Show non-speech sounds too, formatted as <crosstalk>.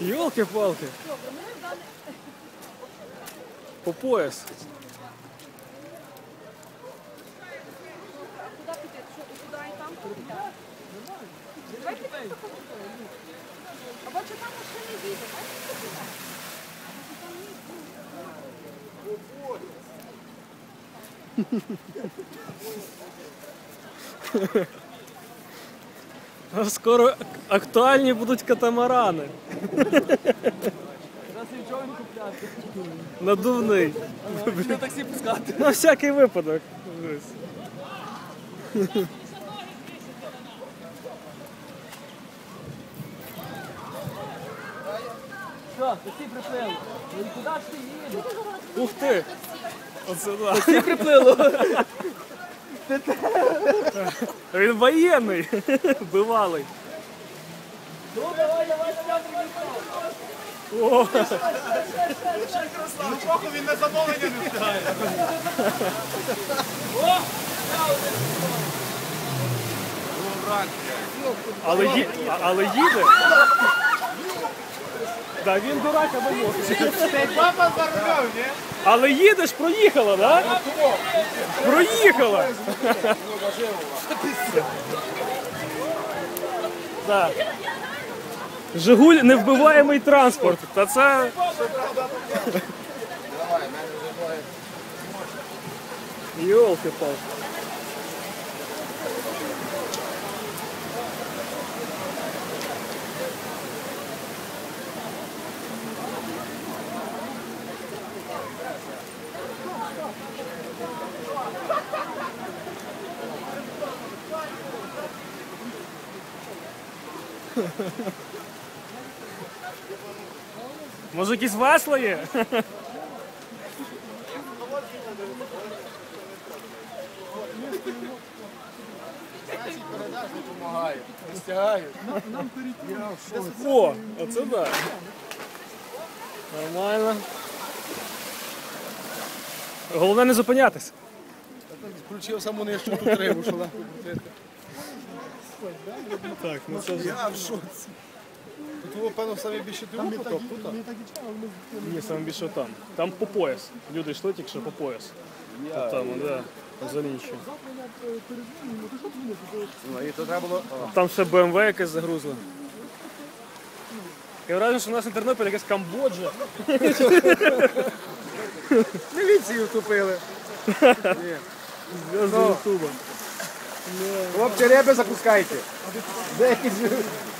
Йолки-палки. По пояс. Куди піти? Що, і туди, і там? Давайте піти. А бачу, там машини їде. Бачите, куди? А Скоро актуальні будуть катамарани. Надувний. На таксі пускати. На всякий випадок. Що, таксі приплили? Ну куди ж ти їдеш? Ух ти! Оце да. Таксі приплило. <laughs> Він воєнний. <laughs> Бивалий. Ну давай, давай, давай, давай. О, Трохи він на замовлення не встигає. але їде. Да, він дурак або може. Папа за рулем, ні? Але їдеш, проїхала, да? Проїхала. Да. Жигуль невбиваємий транспорт. Та це. Йолки Може якісь весла є? Не стягають. О, оце да. Нормально. Головне не зупинятись. Включив саму нижчу рибу, що нахуй крутити. Так, ну це вже. Я в шоці. Тут було, певно, саме більше диву поток тут. Ні, саме більше там. Там по пояс. Люди йшли тільки що по пояс. Та Там, да. Взагалі нічого. Ну, і то треба було... Там ще БМВ якесь загрузло. Я враження, що у нас на Тернопіль якась Камбоджа. Міліцію втопили. Зв'язку Ютуба. Хлопці, риби запускайте. З- <laughs>